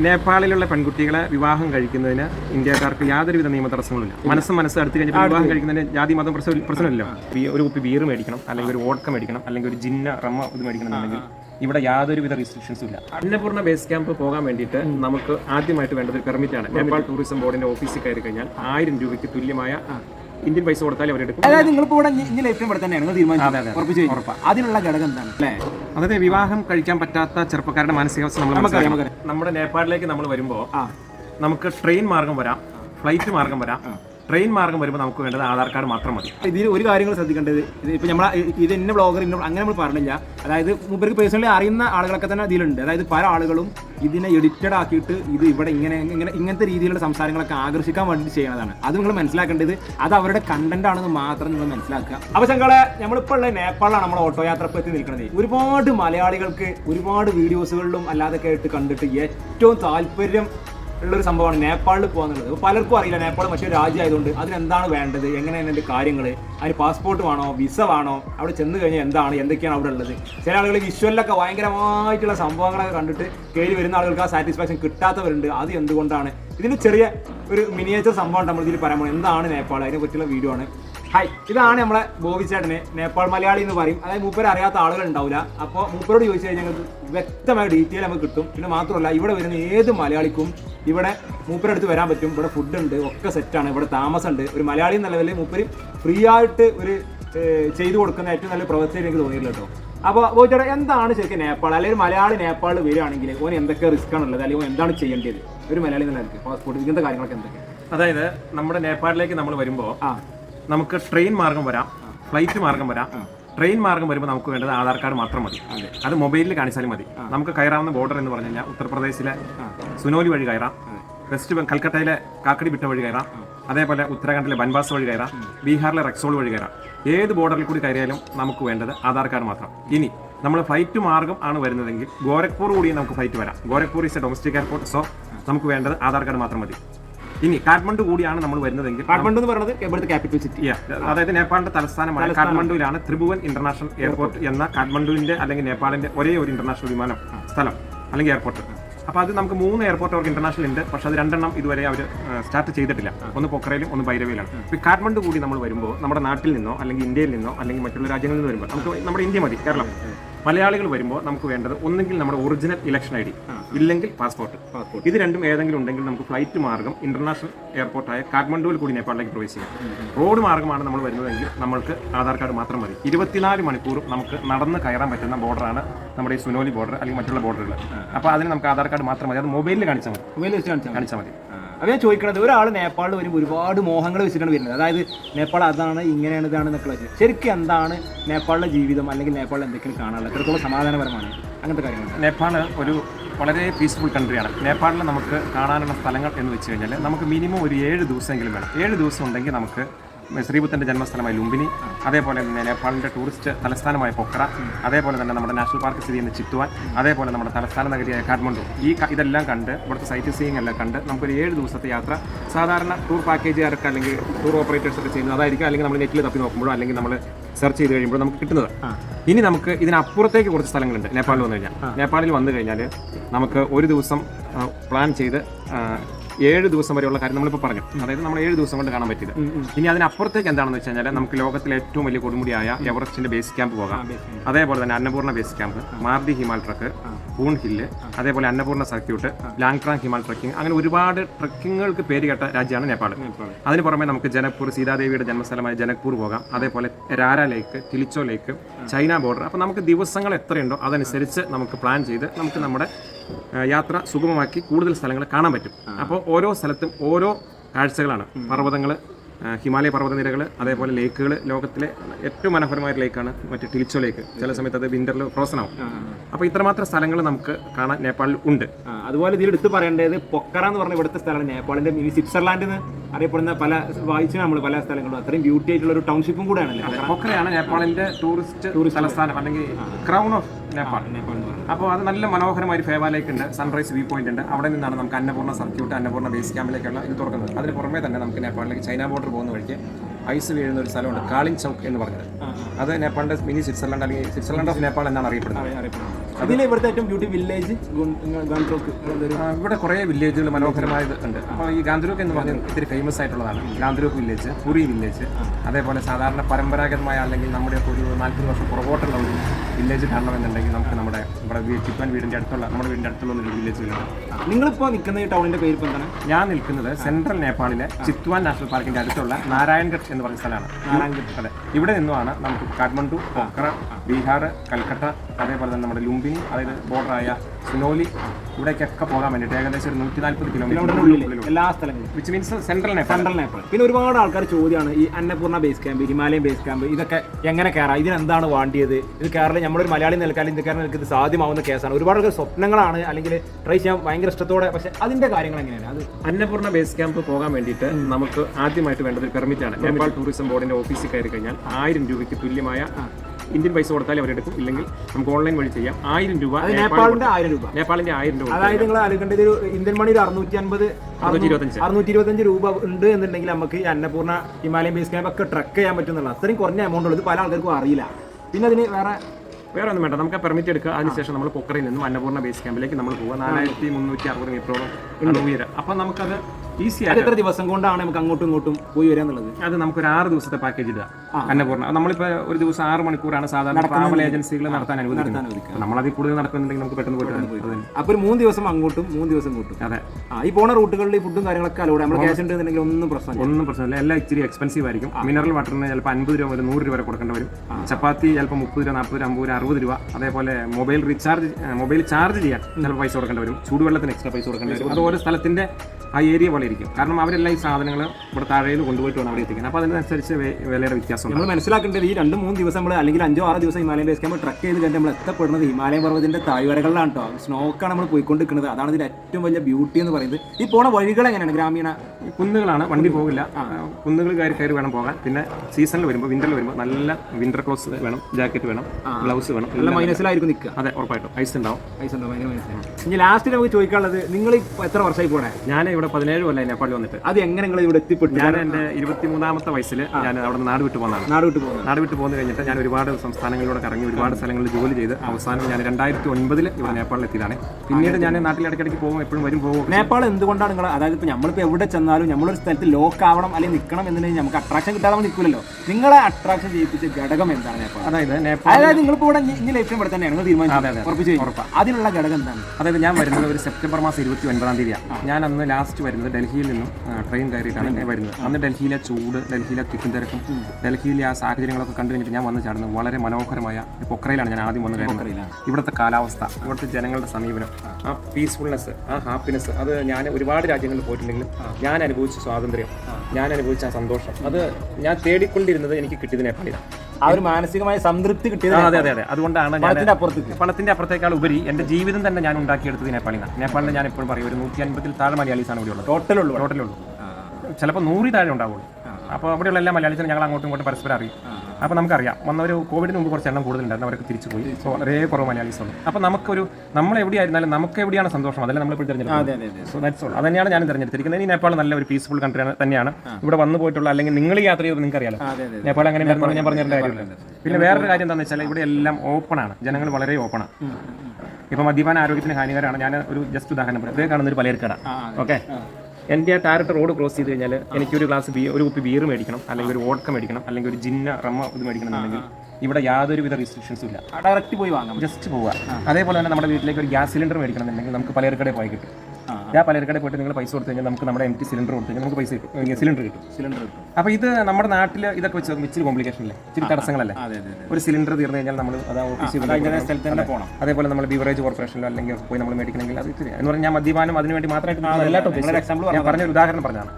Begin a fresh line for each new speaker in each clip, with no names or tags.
നേപ്പാളിലുള്ള പെൺകുട്ടികളെ വിവാഹം കഴിക്കുന്നതിന് ഇന്ത്യക്കാർക്ക് യാതൊരുവിധ നിയമ തടസ്സങ്ങളില്ല മനസ്സും മനസ്സ് അടുത്ത് കഴിഞ്ഞാൽ വിവാഹം കഴിക്കുന്നതിന് ജാതി മതം പ്രശ്നം പ്രശ്നമില്ല ഒരു കുപ്പി ബീർ മേടിക്കണം അല്ലെങ്കിൽ ഒരു ഓട്ടം മേടിക്കണം അല്ലെങ്കിൽ ഒരു ജിന്ന റമ്മ ഇത് മേടിക്കണം എന്നുണ്ടെങ്കിൽ ഇവിടെ യാതൊരുവിധ റെസ്ട്രിക്ഷൻസും ഇല്ല അന്നപൂർണ ബേസ് ക്യാമ്പ് പോകാൻ വേണ്ടിയിട്ട് നമുക്ക് ആദ്യമായിട്ട് വേണ്ടത് ഒരു പെർമിറ്റ് ആണ് നേപ്പാൾ ടൂറിസം ബോർഡിന്റെ ഓഫീസിൽ കയറി കഴിഞ്ഞാൽ ആയിരം രൂപയ്ക്ക് തുല്യമായ ഇന്ത്യൻ പൈസ കൊടുത്താൽ അവരെടുക്കും
അതായത് നിങ്ങൾ ഇപ്പോൾ ഇവിടെ ഇനി- ലൈഫ് ഇവിടെ തന്നെയാണ്. നിങ്ങൾ. തീരുമാനിച്ചത്. ഉറപ്പിച്ചു ഉറപ്പാണ് അതിനുള്ള ഘടകം എന്താണ്? അല്ലേ?
അതായത് വിവാഹം കഴിക്കാൻ പറ്റാത്ത ചെറുപ്പക്കാരുടെ മാനസികാവസ്ഥ നമ്മൾ. നമ്മുടെ നേപ്പാളിലേക്ക് നമ്മൾ വരുമ്പോൾ നമുക്ക് ട്രെയിൻ മാർഗം വരാം ഫ്ലൈറ്റ് മാർഗം വരാം. ട്രെയിൻ മാർഗം വരുമ്പോൾ നമുക്ക് വേണ്ടത് ആധാർ കാർഡ് മാത്രം മതി.
ഇതിൽ ഒരു കാര്യങ്ങൾ ശ്രദ്ധിക്കേണ്ടത് ഇത് ഇപ്പൊ നമ്മൾ ഇത് ഇന്ന ബ്ലോഗർ ഇന്ന അങ്ങനെ നമ്മൾ പറഞ്ഞില്ല. അതായത് മൂപ്പർക്ക് പേഴ്സണലി അറിയുന്ന ആളുകളൊക്കെ തന്നെ ഇതിലുണ്ട്. അതായത് പല ആളുകളും ഇതിനെ എഡിറ്റഡ് ആക്കിയിട്ട് ഇത് ഇവിടെ ഇങ്ങനെ ഇങ്ങനെ ഇങ്ങനത്തെ രീതിയിലുള്ള സംസാരങ്ങളൊക്കെ ആകർഷിക്കാൻ വേണ്ടി ചെയ്യുന്നതാണ്. അത് നിങ്ങൾ മനസ്സിലാക്കേണ്ടത് അത് അവരുടെ കണ്ടന്റ് ആണെന്ന് മാത്രം നിങ്ങൾ മനസ്സിലാക്കുക. അപ്പൊ ഞങ്ങളെ നമ്മളിപ്പോൾ ഉള്ള നേപ്പാളിലാണ് നമ്മൾ ഓട്ടോ യാത്ര ഇപ്പോൾ എത്തി നിൽക്കുന്നത്. ഒരുപാട് മലയാളികൾക്ക് ഒരുപാട് വീഡിയോസുകളിലും അല്ലാതെ കേട്ട് കണ്ടിട്ട് ഏറ്റവും താല്പര്യം ഉള്ളൊരു സംഭവമാണ് നേപ്പാളിൽ പോകാന്നുള്ളത്. പലർക്കും അറിയില്ല നേപ്പാൾ മറ്റൊരു രാജ്യമായതുകൊണ്ട് അതിനെന്താണ് വേണ്ടത്? എങ്ങനെയാണ് എന്റെ കാര്യങ്ങൾ അതിന് പാസ്പോർട്ട് വേണോ? വിസ വേണോ? അവിടെ ചെന്ന് കഴിഞ്ഞാൽ എന്താണ്? എന്തൊക്കെയാണ് അവിടെ ഉള്ളത്? ചില ആളുകൾ വിഷ്വലിലൊക്കെ ഭയങ്കരമായിട്ടുള്ള സംഭവങ്ങളൊക്കെ കണ്ടിട്ട് കയറി വരുന്ന ആളുകൾക്ക് ആ സാറ്റിസ്ഫാക്ഷൻ കിട്ടാത്തവരുണ്ട്. അത് എന്തുകൊണ്ടാണ്? ഇതിന് ചെറിയ ഒരു മിനിയേച്ചർ സംഭവം നമ്മൾ ഇതിൽ പറയാൻ എന്താണ് നേപ്പാൾ? അതിനെ പറ്റിയുള്ള വീഡിയോ ആണ്. ഹായ് ഇതാണ് നമ്മളെ ബോബി ചേട്ടനെ നേപ്പാൾ മലയാളി എന്ന് പറയും. അതായത് മൂപ്പര് അറിയാത്ത ആളുകൾ ഉണ്ടാവില്ല അപ്പോൾ മൂപ്പരോട് ചോദിച്ചു കഴിഞ്ഞാൽ ഞങ്ങൾക്ക് വ്യക്തമായ ഡീറ്റെയിൽ നമുക്ക് കിട്ടും. പിന്നെ മാത്രമല്ല ഇവിടെ വരുന്ന ഏത് മലയാളിക്കും ഇവിടെ മൂപ്പരടുത്ത് വരാൻ പറ്റും. ഇവിടെ ഫുഡ് ഉണ്ട് ഒക്കെ സെറ്റാണ് ഇവിടെ താമസമുണ്ട് ഒരു മലയാളി എന്ന ലെവലിൽ മൂപ്പര് ഫ്രീ ആയിട്ട് ഒരു ചെയ്തു കൊടുക്കുന്ന ഏറ്റവും നല്ല പ്രവൃത്തി എനിക്ക് തോന്നിയില്ല കേട്ടോ. അപ്പോൾ ബോബിച്ചേട്ടാ എന്താണ് ശരിക്കും നേപ്പാൾ? അല്ലെങ്കിൽ ഒരു മലയാളി നേപ്പാളിൽ വരികയാണെങ്കിൽ ഓൻ എന്തൊക്കെ റിസ്ക് ആണുള്ളത്? അല്ലെങ്കിൽ എന്താണ് ചെയ്യേണ്ടത്? ഒരു മലയാളി എന്നുള്ള പാസ്പോർട്ട് ഇങ്ങനത്തെ കാര്യങ്ങളൊക്കെ എന്തൊക്കെ
അതായത് നമ്മുടെ നേപ്പാളിലേക്ക് നമ്മൾ വരുമ്പോൾ
ആ.
നമുക്ക് ട്രെയിൻ മാർഗം വരാം ഫ്ലൈറ്റ് മാർഗം വരാം. ട്രെയിൻ മാർഗം വരുമ്പോൾ നമുക്ക് വേണ്ടത് ആധാർ കാർഡ് മാത്രം മതി. അത്. മൊബൈലിൽ കാണിച്ചാലും മതി. നമുക്ക് കയറാവുന്ന ബോർഡർ എന്ന് പറഞ്ഞു കഴിഞ്ഞാൽ ഉത്തർപ്രദേശിലെ സുനോലി വഴി കയറാം. വെസ്റ്റ് ബംഗാൾ കൽക്കട്ടയിലെ കാക്കടി ബിട്ട വഴി കയറാം. അതേപോലെ ഉത്തരാഖണ്ഡിലെ ബൻബാസ് വഴി കയറാം. ബീഹാറിലെ റെക്സോൾ വഴി കയറാം. ഏത് ബോർഡറിൽ കൂടി കയറിയാലും നമുക്ക് വേണ്ടത് ആധാർ കാർഡ് മാത്രം. ഇനി നമ്മൾ ഫ്ലൈറ്റ് മാർഗം ആണ് വരുന്നതെങ്കിൽ ഗോരഖ്പൂർ കൂടി നമുക്ക് ഫ്ലൈറ്റ് വരാം. Gorakhpur is a domestic airport so നമുക്ക് വേണ്ടത് ആധാർ കാർഡ് മാത്രം മതി. ഇനി കാഠ്മണ്ഡു കൂടിയാണ് നമ്മൾ വരുന്നതെങ്കിൽ
കാഠ്മണ്ഡു എന്ന് പറയുന്നത് ഇവിടുത്തെ ക്യാപിറ്റൽ സിറ്റി
അതായത് നേപ്പാളിന്റെ തലസ്ഥാനമായ കാഠ്മണ്ഡുവിലാണ് ത്രിഭുവൻ ഇന്റർനാഷണൽ എയർപോർട്ട് എന്ന കാഠ്മണ്ഡുവിന്റെ അല്ലെങ്കിൽ നേപ്പാളിന്റെ ഒരേ ഒരു ഇന്റർനാഷണൽ വിമാനം സ്ഥലം അല്ലെങ്കിൽ എയർപോർട്ട് അപ്പോൾ അത് നമുക്ക് മൂന്ന് എയർപോർട്ട് അവർക്ക് ഇന്റർനാഷണൽ ഉണ്ട്. പക്ഷെ അത് രണ്ടെണ്ണം ഇതുവരെ അവർ സ്റ്റാർട്ട് ചെയ്തിട്ടില്ല. ഒന്ന് പൊക്രയിലും ഒന്ന് ഭൈരവയിലാണ്. ഇപ്പോൾ കാഠ്മണ്ഡു കൂടി നമ്മൾ വരുമ്പോൾ നമ്മുടെ നാട്ടിൽ നിന്നോ അല്ലെങ്കിൽ ഇന്ത്യയിൽ നിന്നോ അല്ലെങ്കിൽ മറ്റുള്ള രാജ്യങ്ങളിൽ നിന്ന് വരുമ്പോൾ നമുക്ക് നമ്മുടെ ഇന്ത്യ മതി കേരളം. മലയാളികൾ വരുമ്പോൾ നമുക്ക് വേണ്ടത് ഒന്നെങ്കിൽ നമ്മുടെ ഒറിജിനൽ ഇലക്ഷൻ ഐ ഡി ഇല്ലെങ്കിൽ പാസ്പോർട്ട്
പാസ്പോർട്ട്
ഇത് രണ്ടും ഏതെങ്കിലും ഉണ്ടെങ്കിൽ നമുക്ക് ഫ്ലൈറ്റ് മാർഗം ഇന്റർനാഷണൽ എയർപോർട്ടായ കാഠ്മണ്ഡുവിൽ കൂടി നേപ്പാളിലേക്ക് പ്രവേശിക്കാം. റോഡ് മാർഗമാണ് നമ്മൾ വരുന്നതെങ്കിൽ നമ്മൾക്ക് ആധാർ കാർഡ് മാത്രം മതി. ഇരുപത്തിനാല് മണിക്കൂറും നമുക്ക് നടന്ന് കയറാൻ പറ്റുന്ന ബോർഡറാണ് നമ്മുടെ ഈ സുനോലി ബോർഡർ അല്ലെങ്കിൽ മറ്റുള്ള ബോർഡറുകൾ അപ്പോൾ അതിന് നമുക്ക് ആധാർ കാർഡ് മാത്രം മതി. അത് മൊബൈലിൽ കാണിച്ചാൽ മതി.
മൊബൈലിൽ വെച്ച് കാണിച്ചാൽ മതി. അപ്പോൾ ഞാൻ ചോദിക്കണത് ഒരാൾ നേപ്പാളിൽ വരുമ്പോൾ ഒരുപാട് മോഹങ്ങൾ വെച്ചിട്ടാണ് വരുന്നത്. അതായത് നേപ്പാൾ അതാണ് ഇങ്ങനെയാണ് ഇതാണ് എന്നൊക്കെ വെച്ചത് ശരിക്കും എന്താണ് നേപ്പാളിലെ ജീവിതം അല്ലെങ്കിൽ നേപ്പാളിൽ എന്തൊക്കെയാണ് കാണാനുള്ളത്? എത്രത്തോളം സമാധാനപരമാണ് അങ്ങനത്തെ കാര്യങ്ങൾ
നേപ്പാൾ ഒരു വളരെ പീസ്ഫുൾ കൺട്രിയാണ് നേപ്പാളിൽ നമുക്ക് കാണാനുള്ള സ്ഥലങ്ങൾ എന്ന് വെച്ച് കഴിഞ്ഞാൽ നമുക്ക് മിനിമം ഒരു ഏഴ് ദിവസമെങ്കിലും വേണം. ഏഴ് ദിവസം ഉണ്ടെങ്കിൽ നമുക്ക് ശ്രീബുദ്ധന്റെ ജന്മസ്ഥലമായ ലുംബിനി അതേപോലെ തന്നെ നേപ്പാളിന്റെ ടൂറിസ്റ്റ് തലസ്ഥാനമായ പൊക്ര അതേപോലെ തന്നെ നമ്മുടെ നാഷണൽ പാർക്ക് സ്ഥിതി ചെയ്യുന്ന ചിത്തുവാൻ അതേപോലെ നമ്മുടെ തലസ്ഥാന നഗരിയായ കാഠ്മണ്ഡു. ഈ ഇതെല്ലാം കണ്ട് ഇവിടുത്തെ സൈറ്റ് സീയിങ് എല്ലാം കണ്ട് നമുക്കൊരു ഏഴ് ദിവസത്തെ യാത്ര സാധാരണ ടൂർ പാക്കേജുകാരൊക്കെ അല്ലെങ്കിൽ ടൂർ ഓപ്പറേറ്റേഴ്സൊക്കെ ചെയ്യുന്നത് അതായിരിക്കും അല്ലെങ്കിൽ നമ്മൾ നെറ്റിൽ തപ്പി നോക്കുമ്പോഴോ അല്ലെങ്കിൽ നമ്മൾ സെർച്ച് ചെയ്ത് കഴിയുമ്പോൾ നമുക്ക് കിട്ടുന്നത്. ഇനി നമുക്ക് ഇതിനപ്പുറത്തേക്ക് കുറച്ച് സ്ഥലങ്ങളുണ്ട്. നേപ്പാളിൽ വന്നു കഴിഞ്ഞാൽ. നേപ്പാളിൽ വന്നു കഴിഞ്ഞാൽ നമുക്ക് ഒരു ദിവസം പ്ലാൻ ചെയ്ത് ഏഴ് ദിവസം വരെയുള്ള കാര്യം നമ്മളിപ്പോൾ പറഞ്ഞു. അതായത് നമ്മൾ ഏഴ് ദിവസം കൊണ്ട് കാണാൻ പറ്റിയത്. ഇനി അതിനപ്പുറത്തേക്ക് എന്താണെന്ന് വെച്ച് കഴിഞ്ഞാൽ നമുക്ക് ലോകത്തിലെ ഏറ്റവും വലിയ കൊടുമുടിയായ എവറസ്റ്റിന്റെ ബേസ് ക്യാമ്പ് പോകാം. അതേപോലെ തന്നെ Annapurna base camp Mardi Himal trek Poon hill അതേപോലെ അന്നപൂർണ സർക്യൂട്ട് ലാങ്ട്രാങ് ഹിമാൽ ട്രക്കിംഗ് അങ്ങനെ ഒരുപാട് ട്രക്കിങ്ങുകൾക്ക് പേര് കേട്ട രാജ്യമാണ് നേപ്പാൾ അതിന് പുറമെ നമുക്ക് ജനക്പൂർ സീതാദേവിയുടെ ജന്മസ്ഥലമായ ജനക്പൂർ പോകാം. അതേപോലെ രാര ലേക്ക് തിലിച്ചോ ലേക്ക് ചൈന ബോർഡർ അപ്പോൾ നമുക്ക് ദിവസങ്ങൾ എത്രയുണ്ടോ അതനുസരിച്ച് നമുക്ക് പ്ലാൻ ചെയ്ത് നമുക്ക് നമ്മുടെ യാത്ര സുഗമമാക്കി കൂടുതൽ സ്ഥലങ്ങൾ കാണാൻ പറ്റും. അപ്പോൾ ഓരോ സ്ഥലത്തും ഓരോ കാഴ്ചകളാണ്. പർവതങ്ങൾ ഹിമാലയ പർവതനിരകൾ അതേപോലെ ലേക്കുകൾ ലോകത്തിലെ ഏറ്റവും മനോഹരമായ ലേക്കാണ് മറ്റേ ടിലിച്ചോ ലേക്ക്. ചില സമയത്ത് അത് വിന്ററിൽ ഫ്രോസൺ ആവും. അപ്പോൾ ഇത്രമാത്രം സ്ഥലങ്ങൾ നമുക്ക് കാണാൻ നേപ്പാളിൽ ഉണ്ട്.
അതുപോലെ ഇതിൽ എടുത്തു പറയേണ്ടത് പൊക്കറ എന്ന് പറഞ്ഞ ഇവിടുത്തെ സ്ഥലമാണ് നേപ്പാളിന്റെ മിനി സ്വിറ്റ്സർലാൻഡ് എന്ന് അറിയപ്പെടുന്ന പല വായിച്ചു നമ്മൾ പല സ്ഥലങ്ങളും. അത്രയും ബ്യൂട്ടി ആയിട്ടുള്ള ഒരു ടൗൺഷിപ്പും കൂടെയാണല്ലേ
പൊക്കറയാണ് നേപ്പാളിന്റെ ടൂറിസ്റ്റ് തലസ്ഥാനം അല്ലെങ്കിൽ ക്രൗൺ ഓഫ് നേപ്പാൾ.
നേപ്പാൾ എന്ന് പറയുന്നത്
അപ്പോൾ അത് നല്ല മനോഹരമായ ഒരു ഫേവാലേക്ക് ഉണ്ട് സൺറൈസ് വ്യൂ പോയിന്റ് ഉണ്ട്. അവിടെ നിന്നാണ് നമുക്ക് അന്നപൂർണ സർക്യൂട്ട് അന്നപൂർണ ബേസ് ക്യാമ്പിലേക്കുള്ള ഇത് തുറക്കുന്നത്. അതിന് പുറമെ തന്നെ നമുക്ക് നേപ്പാളിലേക്ക് ചൈന ബോർഡർ പോകുന്ന വഴിക്ക് ഐസ് വീഴുന്ന ഒരു സ്ഥലമുണ്ട്. കാളിൻ ചൗക്ക് എന്ന് പറഞ്ഞത്. അത് നേപ്പാളിന്റെ മിനി സ്വിറ്റ്സർലൻഡ് അല്ലെങ്കിൽ സ്വിറ്റ്സർലൻഡ് ഓഫ് നേപ്പാൾ എന്നാണ് അറിയപ്പെടുന്നത്.
ഇതിൽ ഇവിടുത്തെ ഏറ്റവും ബ്യൂട്ടി വില്ലേജ്
ഇവിടെ കുറേ വില്ലേജുകൾ മനോഹരമായത് ഉണ്ട്. അപ്പോൾ ഈ ഗാന്ധരൂക്ക് എന്ന് പറഞ്ഞാൽ ഇത്തിരി ഫേമസ് ആയിട്ടുള്ളതാണ്. ഗാന്ധരൂക്ക് വില്ലേജ് പുറി വില്ലേജ് അതേപോലെ സാധാരണ പരമ്പരാഗതമായ അല്ലെങ്കിൽ നമ്മുടെ ഒരു നാൽപ്പത് വർഷം പുറകോട്ടുള്ള ഒരു വില്ലേജ് കാണണമെന്നുണ്ടെങ്കിൽ നമുക്ക് നമ്മുടെ ഇവിടെ ചിപ്പാൻ വീടിന്റെ അടുത്തുള്ള നമ്മുടെ വീടിന്റെ അടുത്തുള്ള ഒരു വില്ലേജുകളുണ്ട്
നിങ്ങളിപ്പോ നിൽക്കുന്ന ഈ ടൗണിന്റെ പേര് എന്താണ്?
ഞാൻ നിൽക്കുന്നത് സെൻട്രൽ നേപ്പാളിലെ ചിത്വാൻ നാഷണൽ പാർക്കിന്റെ അടുത്തുള്ള നാരായൺഗഡ് എന്ന് പറഞ്ഞ സ്ഥലമാണ്. നാരായൺഗഡ് അതെ. ഇവിടെ നിന്നുമാണ് നമുക്ക് കാഠ്മണ്ഡു പൊക്ര ബീഹാർ കൽക്കട്ട അതേപോലെ തന്നെ നമ്മുടെ ലുംബിനി അതായത് ബോർഡറായ സിനോലി ഇവിടേക്കൊക്കെ പോകാൻ വേണ്ടിയിട്ട് ഏകദേശം ഒരു നൂറ്റി നാൽപ്പത് കിലോമീറ്റർ
എല്ലാ സ്ഥലങ്ങളിലും.
Which means central Nepal
central Nepal പിന്നെ ഒരുപാട് ആൾക്കാർ ചോദ്യമാണ് ഈ Annapurna base camp Himalayan base camp ഇതൊക്കെ എങ്ങനെ കയറാം? ഇതിനെന്താണ് വേണ്ടിയത്? ഇത് കയറില്ല നമ്മളൊരു മലയാളി നിൽക്കാൻ ഇന്ത്യക്കാരൻ നിൽക്കുന്നത് സാധ്യമാവുന്ന കേസാണ് ഒരുപാട് സ്വപ്നങ്ങളാണ് അല്ലെങ്കിൽ ട്രൈ ചെയ്യാൻ ഭയങ്കര ഇഷ്ടത്തോടെ പക്ഷേ അതിന്റെ കാര്യങ്ങൾ എങ്ങനെയാണ്? അത്
അന്നപൂർണ ബേസ് ക്യാമ്പ് പോകാൻ വേണ്ടിയിട്ട് നമുക്ക് ആദ്യമായിട്ട് വേണ്ടത് ഒരു പെർമിറ്റ് ആണ്. നേപ്പാൾ ടൂറിസം ബോർഡിന്റെ ഓഫീസിൽ കയറി കഴിഞ്ഞാൽ ആയിരം രൂപയ്ക്ക് തുല്യമായ ഇന്ത്യൻ പൈസ കൊടുത്താൽ അവരെടുക്കും. ഇല്ലെങ്കിൽ നമുക്ക് ഓൺലൈൻ വഴി ചെയ്യാം. ആയിരം രൂപ
നേപ്പാളിന്റെ ആയിരം രൂപ.
നേപ്പാളിന്റെ ആയിരം രൂപ
അതായത് നിങ്ങൾ ആലോചിക്കേണ്ടത് ഒരു ഇന്ത്യൻ മണി ഒരു അറുന്നൂറ്റി അൻപത്
അറുന്നൂറ്റി ഇരുപത്തഞ്ച്
അറുന്നൂറ്റി ഇരുപത്തഞ്ച് രൂപ ഉണ്ട് എന്നുണ്ടെങ്കിൽ നമുക്ക് ഈ അന്നപൂർണ ഹിമാലയൻ ബേസ് ക്യാമ്പ് ഒക്കെ ട്രക്ക് ചെയ്യാൻ പറ്റുന്നുള്ള അത്രയും കുറഞ്ഞ എമൗണ്ട് ഉള്ളത് പല ആൾക്കാർക്കും അറിയില്ല. പിന്നെ അതിന് വേറെ
വേറെ ഒന്നും വേണ്ട. നമുക്ക് പെർമിറ്റ് എടുക്കുക. അതിനുശേഷം നമ്മൾ പൊക്കറയിൽ നിന്നും അന്നപൂർണ ബേസ് ക്യാമ്പിലേക്ക് നമ്മൾ പോകുക നാലായിരത്തി മുന്നൂറ്റി അറുപത് മീറ്ററോളം ഉയരം. അപ്പം നമുക്കത് ഈസി
അത്
ആയിട്ട്
എത്ര ദിവസം കൊണ്ടാണ് നമുക്ക് അങ്ങോട്ടും ഇങ്ങോട്ടും പോയി വരിക എന്നുള്ളത്
അത് നമുക്കൊരു ആറ് ദിവസത്തെ പാക്കേജ് ഇടുക. അന്നപൂർണ. നമ്മളിപ്പോൾ ഒരു ദിവസം ആറ് മണിക്കൂറാണ് സാധാരണ ട്രാവൽ ഏജൻസികൾ നടത്താൻ അനുവദിക്കുന്നത്. നമ്മൾ അതിൽ കൂടുതൽ നടക്കുന്നുണ്ടെങ്കിൽ നമുക്ക് പെട്ടെന്ന് പോയിട്ട് വരാം. അത് തന്നെ.
അപ്പൊ ഒരു മൂന്ന് ദിവസം അങ്ങോട്ടും മൂന്ന് ദിവസം ഇങ്ങോട്ടും.
അതെ.
ഈ പോണ റൂട്ടുകളിൽ ഈ ഫുഡും കാര്യങ്ങളൊക്കെ അലോടെ നമ്മൾ ക്യാഷ് ഉണ്ടെന്നുണ്ടെങ്കിൽ ഒന്നും പ്രശ്നം
ഒന്നും പ്രശ്നമില്ല. എല്ലാം ഇച്ചിരി എക്സ്പെൻസീവ് ആയിരിക്കും. മിനറൽ വാട്ടറിന് ചിലപ്പോൾ അൻപത് രൂപ മുതൽ നൂറ് രൂപ വരെ കൊടുക്കേണ്ടി വരും. ചപ്പാത്തി ചിലപ്പോൾ മുപ്പത് രൂപ നാൽപ്പത് രൂപ അമ്പത് രൂപ അറുപത് രൂപ. അതേപോലെ മൊബൈൽ റീചാർജ് മൊബൈൽ ചാർജ് ചെയ്യാൻ ചിലപ്പോൾ പൈസ കൊടുക്കേണ്ടി വരും. ചൂടുവെള്ളത്തിന് എക്സ്ട്രാ പൈസ കൊടുക്കേണ്ടി വരും. അത് ഓരോ സ്ഥലത്തിന്റെ ആ ഏരിയ പോലെ ഇരിക്കും കാരണം അവരെല്ലാം ഈ സാധനങ്ങൾ ഇവിടെ താഴേന്ന് കൊണ്ടുപോയിട്ട് വേണം അവിടെ എത്തിക്കുന്നത്. അപ്പോൾ അതിനനുസരിച്ച് വിലയുടെ വ്യത്യാസം
നമ്മൾ മനസ്സിലാക്കേണ്ടത് ഈ രണ്ട് മൂന്ന് ദിവസം നമ്മൾ അല്ലെങ്കിൽ അഞ്ചോ ആറോ ദിവസം ഹിമാലയൻ ബേസ് ക്യാമ്പ് ട്രക്ക് ചെയ്ത് കഴിഞ്ഞാൽ നമ്മൾ എത്തപ്പെടുന്നത് ഹിമാലയൻ പർവതത്തിന്റെ താഴ്വരകളിലാണ് കേട്ടോ സ്നോക്കാണ് നമ്മൾ പോയിക്കൊണ്ടിരിക്കുന്നത്. അതാണ് ഇതിന്റെ ഏറ്റവും വലിയ ബ്യൂട്ടി എന്ന് പറയുന്നത്. ഈ പോണ വഴികൾ എങ്ങനെയാണ് ഗ്രാമീണ?
കുന്നുകളാണ് വണ്ടി പോകില്ല. കുന്നുകൾ കയറി കയറി വേണം പോകാൻ. പിന്നെ സീസണിൽ വരുമ്പോൾ വിന്ററിൽ വരുമ്പോൾ നല്ല വിന്റർ ക്ലോസ് വേണം ജാക്കറ്റ് വേണം ഗ്ലൗസ് വേണം
നല്ല മൈനസിലായിരിക്കും നിൽക്കുക.
അതെ ഉറപ്പായിട്ടും. ഐസ് ഉണ്ടാവും.
ഐസ് ഉണ്ടാവും. ഇനി ലാസ്റ്റ് നമുക്ക് ചോദിക്കാനുള്ളത് നിങ്ങൾ എത്ര വർഷമായി പോണേ?
ഞാൻ ഇവിടെ പതിനേഴ് കൊല്ലം നേപ്പാളിൽ വന്നിട്ട്.
അത് എങ്ങനെ നിങ്ങൾ ഇവിടെ എത്തിപ്പെട്ടു?
ഞാൻ എന്റെ ഇരുപത്തിമൂന്നാമത്തെ വയസ്സിൽ ഞാൻ അവിടെ നാട് വിട്ടു പോകുന്നതാണ്
നാട് വിട്ടു പോകുന്നത്
നാട് വിട്ടു പോന്നു കഴിഞ്ഞിട്ട് ഞാൻ ഒരുപാട് സംസ്ഥാനങ്ങളിലൂടെ കറങ്ങി ഒരുപാട് സ്ഥലങ്ങളിൽ ജോലി ചെയ്ത് അവസാനം ഞാൻ രണ്ടായിരത്തി ഒൻപതിൽ ഇവിടെ നേപ്പാളിൽ എത്തിയതാണ്. പിന്നീട് ഞാൻ നാട്ടിൽ ഇടയ്ക്കിടയ്ക്ക് പോകും എപ്പോഴും വരും പോകും.
നേപ്പാൾ എന്തുകൊണ്ടാണ് നിങ്ങൾ അതായത് ഇപ്പോൾ നമ്മളിപ്പോൾ എവിടെ ചെന്നാലും നമ്മളൊരു സ്ഥലത്ത് ലോക്ക് ആവണം അല്ലെങ്കിൽ നിൽക്കണം എന്നുണ്ടെങ്കിൽ നമുക്ക് അട്രാക്ഷൻ കിട്ടാതെ നമ്മൾ നിൽക്കില്ലല്ലോ നിങ്ങളെ അട്രാക്ഷൻ ചെയ്യിപ്പിച്ച ഘടകം എന്താണ് നേപ്പാൾ?
അതായത് നേപ്പാൾ
അതായത് നിങ്ങളിപ്പോൾ ഇവിടെ ഇനി ലൈഫ് ഇവിടെ തന്നെയാണ്. നിങ്ങൾ തീരുമാനിച്ചത്. ഉറപ്പിച്ച്. അതിനുള്ള ഘടകം എന്താണ്?
അതായത് ഞാൻ വരുന്നത് ഒരു സെപ്റ്റംബർ മാസം ഇരുപത്തി ഒൻപതാം തീയതിയാണ്. ഞാൻ അന്ന് ലാസ്റ്റ് വരുന്നത് ഡൽഹിയിൽ നിന്നും ട്രെയിൻ കയറിയിട്ടാണ് ഞാൻ വരുന്നത്. അന്ന് ഡൽഹിയിലെ ചൂട് ഡൽഹിയിലെ തിക്കും തിരക്കും ഡൽഹിയിലെ ആ സാഹചര്യങ്ങളൊക്കെ കണ്ടു കഴിഞ്ഞിട്ട് ഞാൻ വന്ന് ചാടുന്നത് വളരെ മനോഹരമായ പൊക്രയിലാണ് ഞാൻ ആദ്യം വന്ന് കയറുന്നത് ഇവിടുത്തെ കാലാവസ്ഥ ഇവിടുത്തെ ജനങ്ങളുടെ സമീപനം ആ. പീസ്ഫുൾനെസ് ആ ഹാപ്പിനെസ് അത് ഞാൻ ഒരുപാട് രാജ്യങ്ങളിൽ പോയിട്ടുണ്ടെങ്കിലും ഞാൻ അനുഭവിച്ച സ്വാതന്ത്ര്യം ഞാൻ അനുഭവിച്ച ആ സന്തോഷം അത് ഞാൻ തേടിക്കൊണ്ടിരുന്നത് എനിക്ക് കിട്ടിയത് നേപ്പാളിലാണ്
ആ ഒരു മാനസികമായ സംതൃപ്തി കിട്ടിയത്
അതെ അതെ അതെ. അതുകൊണ്ടാണ് ഞാൻ
പണത്തിന്റെ അപ്പുറത്തേക്ക്.
പണത്തിന്റെ അപ്പുറത്തേക്കാൾ ഉപരി എന്റെ ജീവിതം തന്നെ ഞാൻ ഉണ്ടാക്കിയെടുത്തത് നേപ്പാളിനാണ് നേപ്പാളിൽ ഞാൻ എപ്പോഴും പറയും ഒരു നൂറ്റി അൻപതിൽ താഴെ മലയാളീസാണ് ഇവിടെ ഉള്ളത്.
ടോട്ടലുള്ളൂ.
ടോട്ടലുള്ളൂ. ചിലപ്പോൾ നൂറിൽ താഴെ ഉണ്ടാവുള്ളൂ. അപ്പോൾ അവിടെയുള്ള എല്ലാ മലയാളീസിനും ഞങ്ങൾ അങ്ങോട്ടും ഇങ്ങോട്ടും പരസ്പരം അറിയും. അപ്പോൾ നമുക്കറിയാം വന്നവർ കോവിഡിന് മുമ്പ് കുറച്ച് എണ്ണം കൂടുതലുണ്ടായിരുന്നു അവർക്ക് തിരിച്ചു പോയി സോ വളരെ കുറവ് മലയാളീസ് ഉള്ളൂ അപ്പോൾ നമുക്കൊരു നമ്മൾ എവിടെയായിരുന്നാലും നമുക്ക് എവിടെയാണ് സന്തോഷം അതല്ല
അതെ
തിരഞ്ഞെടുക്കുന്നത്.
അതെ അതെ.
സോ ദാറ്റ്സ് ഓൾ അതന്നെയാണ് ഞാൻ തിരഞ്ഞെടുത്തിരിക്കുന്നത്. ഈ നേപ്പാൾ നല്ല ഒരു പീസ്ഫുൾ കൺട്രി തന്നെയാണ്. ഇവിടെ വന്നു പോയിട്ടുള്ള അല്ലെങ്കിൽ നിങ്ങൾ യാത്ര ചെയ്ത് നിങ്ങൾക്ക് അറിയാലോ
അതെ അതെ
നേപ്പാൾ അങ്ങനെ ഞാൻ പറഞ്ഞ കാര്യമില്ല പിന്നെ വേറൊരു കാര്യം എന്താണെന്ന് വെച്ചാൽ ഇവിടെ എല്ലാം ഓപ്പണാണ് ജനങ്ങൾ വളരെ ഓപ്പണാണ് ഇപ്പം മദ്യപാന ആരോഗ്യത്തിന് ഹാനികരമാണ്. ഞാൻ ഒരു ജസ്റ്റ് ഉദാഹരണം പറയാം. ഇതേ കാണുന്ന ഒരു പലചരക്കട ഓക്കെ എന്റെ ആ ടാരറ്റ് റോഡ് ക്രോസ് ചെയ്ത് കഴിഞ്ഞാൽ എനിക്കൊരു ഗ്ലാസ് ബിയർ ഒരു കുപ്പി ബീർ മേടിക്കണം അല്ലെങ്കിൽ ഒരു വോഡ്ക മേടിക്കണം അല്ലെങ്കിൽ ഒരു ജിന്ന റമ്മ ഇത് മേടിക്കണം എന്നുണ്ടെങ്കിൽ ഇവിടെ യാതൊരുവിധ റെസ്ട്രിക്ഷൻസും ഇല്ല.
ഡയറക്റ്റ് പോയി വാങ്ങാം
ജസ്റ്റ് പോവുക. അതേപോലെ തന്നെ നമ്മുടെ വീട്ടിലേക്ക് ഒരു ഗ്യാസ് സിലിണ്ടർ മേടിക്കണം എന്നുണ്ടെങ്കിൽ നമുക്ക് പലചരക്കടയിൽ പോയി കിട്ടും. ആ പലചരക്കടയിൽ പോയിട്ട് നിങ്ങൾ പൈസ കൊടുത്തു കഴിഞ്ഞാൽ നമുക്ക് നമ്മുടെ എം ടി സിലിണ്ടർ കൊടുത്തു കഴിഞ്ഞാൽ നമുക്ക് പൈസ കിട്ടും. സിലിണ്ടർ കിട്ടും.
സിലിണ്ടർ കിട്ടും.
അപ്പോൾ ഇത് നമ്മുടെ നാട്ടിൽ ഇതൊക്കെ വെച്ച് ഇച്ചിരി കോംപ്ലിക്കേഷൻ അല്ലേ ഇച്ചിരി തടസ്സങ്ങളല്ലേ? ഒരു സിലിണ്ടർ തീർന്നു കഴിഞ്ഞാൽ നമ്മൾ അത് ഓഫീസിൽ
അതിന്റെ സ്ഥലത്ത് തന്നെ പോകണം
അതേപോലെ നമ്മൾ ബിവറേജ് കോർപ്പറേഷനിലോ അല്ലെങ്കിൽ പോയി നമ്മൾ മേടിക്കണമെങ്കിൽ അത് ഇത്തിരി എന്ന് പറഞ്ഞാൽ ഞാൻ മദ്യപാനം അതിന് വേണ്ടി മാത്രമായിട്ട് ഞാൻ പറഞ്ഞൊരു ഉദാഹരണം പറഞ്ഞതാണ്.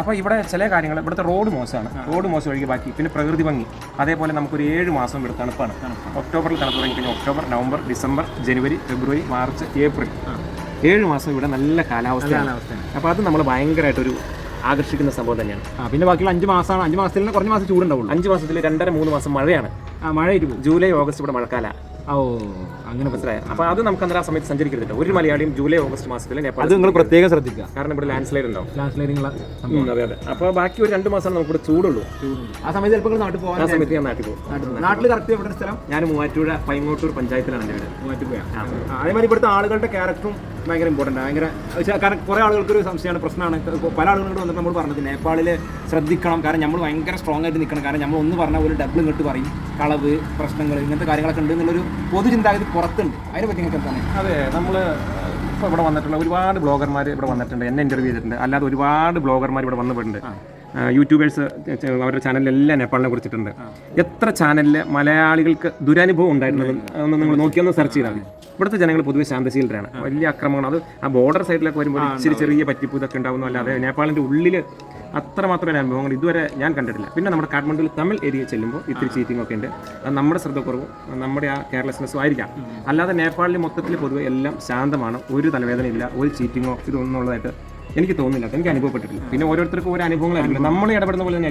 അപ്പോൾ ഇവിടെ ചില കാര്യങ്ങൾ ഇവിടുത്തെ റോഡ് മോശമാണ്. റോഡ് മോശം ഒഴികെ ബാക്കി. പിന്നെ പ്രകൃതി ഭംഗി. അതേപോലെ നമുക്കൊരു ഏഴ് മാസം ഇവിടെ തണുപ്പാണ്. ഒക്ടോബറിൽ തണുപ്പ് തുടങ്ങി കഴിഞ്ഞാൽ October November December January February March April. ഏഴ് മാസം ഇവിടെ നല്ല കാലാവസ്ഥയാണ്. അപ്പോൾ അത് നമ്മൾ ഭയങ്കരമായിട്ടൊരു ആകർഷിക്കുന്ന സംഭവം തന്നെയാണ്.
ആ പിന്നെ ബാക്കിയുള്ള അഞ്ച് മാസമാണ് അഞ്ച് മാസത്തിൽ കുറഞ്ഞ മാസം ചൂടുണ്ടാവുള്ളൂ.
അഞ്ച് മാസത്തിൽ രണ്ടര മൂന്ന് മാസം മഴയാണ്.
ആ മഴ ഇരുപത്
ജൂലൈ ഓഗസ്റ്റ് ഇവിടെ മഴക്കാല.
ഓ അങ്ങനെ
മനസ്സിലായി. അപ്പോൾ അത് നമുക്ക് അന്നേരം ആ സമയത്ത് സഞ്ചരിക്കരുത് ഒരു മലയാളിയും ജൂലൈ ഓഗസ്റ്റ് മാസത്തിൽ നേപ്പാൾ
അത് നിങ്ങൾ പ്രത്യേകം ശ്രദ്ധിക്കുക.
കാരണം ഇവിടെ ലാൻഡ് സ്ലൈഡ് ഉണ്ടാവും.
ട്രാൻസ്ലേറ്റിംഗ്
ഉം, അതെ അതെ. അപ്പോൾ ബാക്കി ഒരു രണ്ട് മാസം നമുക്ക് ഇവിടെ ചൂടുള്ളൂ
ആ സമയത്ത് ചിലപ്പോൾ നിങ്ങൾ നാട്ടിൽ പോകാൻ
ആ സമയത്ത് ഞാൻ നാട്ടിൽ പോകും.
നാട്ടിൽ കറക്റ്റ് എവിടെ സ്ഥലം?
ഞാൻ മൂവാറ്റുപുഴ പൈങ്ങോട്ടൂർ പഞ്ചായത്തിലാണ് എന്റെ വീട്.
മാറ്റി പോയാ അതേമാതിരി ഇവിടുത്തെ ആളുകളുടെ ക്യാരക്ടറും ഭയങ്കര ഇമ്പോർട്ടന്റ് ഭയങ്കര വെച്ചാ കാരണം കുറേ ആളുകൾക്ക് ഒരു സംശയമാണ് പ്രശ്നമാണ്. ഇപ്പൊ പല ആളുകളോട് വന്നിട്ട് നമ്മൾ പറഞ്ഞത് നേപ്പാളിൽ ശ്രദ്ധിക്കണം. കാരണം നമ്മൾ ഭയങ്കര സ്ട്രോങ് ആയിട്ട് നിൽക്കണം കാരണം നമ്മൾ ഒന്ന് പറഞ്ഞാൽ ഒരു ഡബിൾ ഇങ്ങോട്ട് പറയും. കളവ് പ്രശ്നങ്ങൾ ഇങ്ങനത്തെ കാര്യങ്ങളൊക്കെ ഉണ്ട് എന്നുള്ളൊരു പൊതു ചിന്താഗതി പുറത്തുണ്ട്. അതിനെ പറ്റി നിങ്ങൾക്ക് എന്താണ്?
അതെ നമ്മൾ ഇപ്പോൾ ഇവിടെ വന്നിട്ടുള്ള ഒരുപാട് ബ്ലോഗർമാർ ഇവിടെ വന്നിട്ടുണ്ട്. എന്നെ ഇന്റർവ്യൂ ചെയ്തിട്ടുണ്ട്. അല്ലാതെ ഒരുപാട് ബ്ലോഗർമാർ ഇവിടെ വന്നു പോയിട്ടുണ്ട്. യൂട്യൂബേഴ്സ് അവരുടെ ചാനലിലെല്ലാം നേപ്പാളിനെ കുറിച്ചിട്ടുണ്ട്. എത്ര ചാനലിൽ മലയാളികൾക്ക് ദുരനുഭവം ഉണ്ടായിട്ടുള്ളത് ഒന്ന് നിങ്ങൾ നോക്കിയൊന്ന് സെർച്ച് ചെയ്താൽ മതി. ഇവിടുത്തെ ജനങ്ങൾ പൊതുവെ ശാന്തശീലരാണ്. വലിയ ആക്രമണം അത് ആ ബോർഡർ സൈഡിലൊക്കെ വരുമ്പോൾ ഇച്ചിരി ചെറിയ പറ്റിപ്പ് ഇതൊക്കെ ഉണ്ടാവുന്നു. അല്ലാതെ നേപ്പാളിന്റെ ഉള്ളിൽ അത്രമാത്രം ഒരു അനുഭവങ്ങൾ ഇതുവരെ ഞാൻ കണ്ടിട്ടില്ല. പിന്നെ നമ്മുടെ കാഠ്മണ്ഡുവിൽ തമിഴ് ഏരിയ ചെല്ലുമ്പോൾ ഇത്തിരി ചീറ്റിംഗ് ഒക്കെ ഉണ്ട്. അത് നമ്മുടെ ശ്രദ്ധക്കുറവും നമ്മുടെ ആ കെയർലെസ്നെസ്സും ആയിരിക്കാം. അല്ലാതെ നേപ്പാളിൽ മൊത്തത്തിൽ പൊതുവെ എല്ലാം ശാന്തമാണ്. ഒരു തലവേദന ഇല്ല ഒരു ചീറ്റിങ്ങോ ഇതൊന്നും ഉള്ളതായിട്ട് എനിക്ക് തോന്നുന്നില്ല. എനിക്ക് അനുഭവപ്പെട്ടിട്ടില്ല. പിന്നെ ഓരോരുത്തർക്കും ഓരോ അനുഭവങ്ങളായിരിക്കും. നമ്മൾ ഇടപെടുന്ന പോലെ തന്നെ